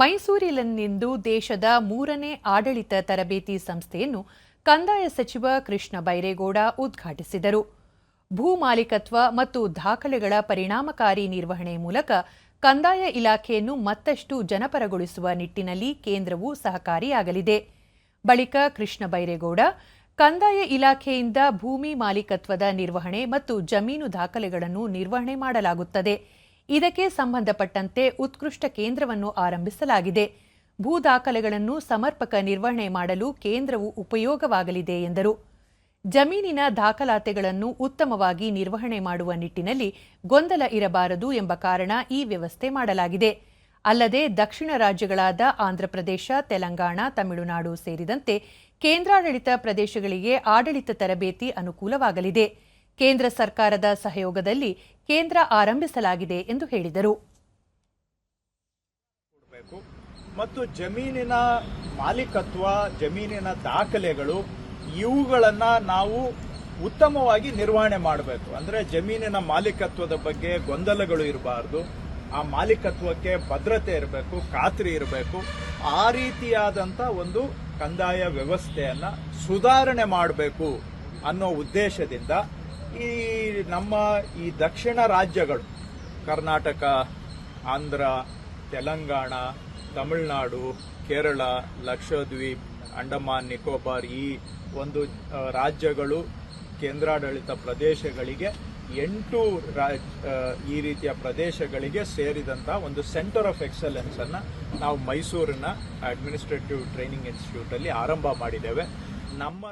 ಮೈಸೂರಿನಲ್ಲಿಂದು ದೇಶದ ಮೂರನೇ ಆಡಳಿತ ತರಬೇತಿ ಸಂಸ್ಥೆಯನ್ನು ಕಂದಾಯ ಸಚಿವ ಕೃಷ್ಣ ಬೈರೇಗೌಡ ಉದ್ಘಾಟಿಸಿದರು. ಭೂ ಮಾಲೀಕತ್ವ ಮತ್ತು ದಾಖಲೆಗಳ ಪರಿಣಾಮಕಾರಿ ನಿರ್ವಹಣೆ ಮೂಲಕ ಕಂದಾಯ ಇಲಾಖೆಯನ್ನು ಮತ್ತಷ್ಟು ಜನಪರಗೊಳಿಸುವ ನಿಟ್ಟಿನಲ್ಲಿ ಕೇಂದ್ರವು ಸಹಕಾರಿಯಾಗಲಿದೆ. ಬಳಿಕ ಕೃಷ್ಣ ಬೈರೇಗೌಡ, ಕಂದಾಯ ಇಲಾಖೆಯಿಂದ ಭೂಮಿ ಮಾಲೀಕತ್ವದ ನಿರ್ವಹಣೆ ಮತ್ತು ಜಮೀನು ದಾಖಲೆಗಳನ್ನು ನಿರ್ವಹಣೆ ಮಾಡಲಾಗುತ್ತದೆ. ಇದಕ್ಕೆ ಸಂಬಂಧಪಟ್ಟಂತೆ ಉತ್ಕೃಷ್ಟ ಕೇಂದ್ರವನ್ನು ಆರಂಭಿಸಲಾಗಿದೆ. ಭೂ ದಾಖಲೆಗಳನ್ನು ಸಮರ್ಪಕ ನಿರ್ವಹಣೆ ಮಾಡಲು ಕೇಂದ್ರವು ಉಪಯೋಗವಾಗಲಿದೆ ಎಂದರು. ಜಮೀನಿನ ದಾಖಲಾತಿಗಳನ್ನು ಉತ್ತಮವಾಗಿ ನಿರ್ವಹಣೆ ಮಾಡುವ ನಿಟ್ಟಿನಲ್ಲಿ ಗೊಂದಲ ಇರಬಾರದು ಎಂಬ ಕಾರಣ ಈ ವ್ಯವಸ್ಥೆ ಮಾಡಲಾಗಿದೆ. ಅಲ್ಲದೆ ದಕ್ಷಿಣ ರಾಜ್ಯಗಳಾದ ಆಂಧ್ರಪ್ರದೇಶ, ತೆಲಂಗಾಣ, ತಮಿಳುನಾಡು ಸೇರಿದಂತೆ ಕೇಂದ್ರಾಡಳಿತ ಪ್ರದೇಶಗಳಿಗೆ ಆಡಳಿತ ತರಬೇತಿ ಅನುಕೂಲವಾಗಲಿದೆ. ಕೇಂದ್ರ ಸರ್ಕಾರದ ಸಹಯೋಗದಲ್ಲಿ ಕೇಂದ್ರ ಆರಂಭಿಸಲಾಗಿದೆ ಎಂದು ಹೇಳಿದರು. ಮತ್ತು ಜಮೀನಿನ ಮಾಲೀಕತ್ವ, ಜಮೀನಿನ ದಾಖಲೆಗಳು, ಇವುಗಳನ್ನ ನಾವು ಉತ್ತಮವಾಗಿ ನಿರ್ವಹಣೆ ಮಾಡಬೇಕು. ಅಂದ್ರೆ ಜಮೀನಿನ ಮಾಲೀಕತ್ವದ ಬಗ್ಗೆ ಗೊಂದಲಗಳು ಇರಬಾರ್ದು. ಆ ಮಾಲೀಕತ್ವಕ್ಕೆ ಭದ್ರತೆ ಇರಬೇಕು, ಖಾತ್ರಿ ಇರಬೇಕು. ಆ ರೀತಿಯಾದಂಥ ಒಂದು ಕಂದಾಯ ವ್ಯವಸ್ಥೆಯನ್ನು ಸುಧಾರಣೆ ಮಾಡಬೇಕು ಅನ್ನೋ ಉದ್ದೇಶದಿಂದ ಈ ನಮ್ಮ ಈ ದಕ್ಷಿಣ ರಾಜ್ಯಗಳು, ಕರ್ನಾಟಕ, ಆಂಧ್ರ, ತೆಲಂಗಾಣ, ತಮಿಳುನಾಡು, ಕೇರಳ, ಲಕ್ಷದ್ವೀಪ್, ಅಂಡಮಾನ್, ನಿಕೋಬಾರ್ ಈ ಒಂದು ರಾಜ್ಯಗಳು, ಕೇಂದ್ರಾಡಳಿತ ಪ್ರದೇಶಗಳಿಗೆ ಎಂಟು ರಾಜ್ ಈ ರೀತಿಯ ಪ್ರದೇಶಗಳಿಗೆ ಸೇರಿದಂತ ಒಂದು ಸೆಂಟರ್ ಆಫ್ ಎಕ್ಸಲೆನ್ಸ್ ಅನ್ನ ನಾವು ಮೈಸೂರಿನ ಅಡ್ಮಿನಿಸ್ಟ್ರೇಟಿವ್ ಟ್ರೈನಿಂಗ್ ಇನ್ಸ್ಟಿಟ್ಯೂಟಲ್ಲಿ ಆರಂಭ ಮಾಡಿದ್ದೇವೆ. ನಮ್ಮ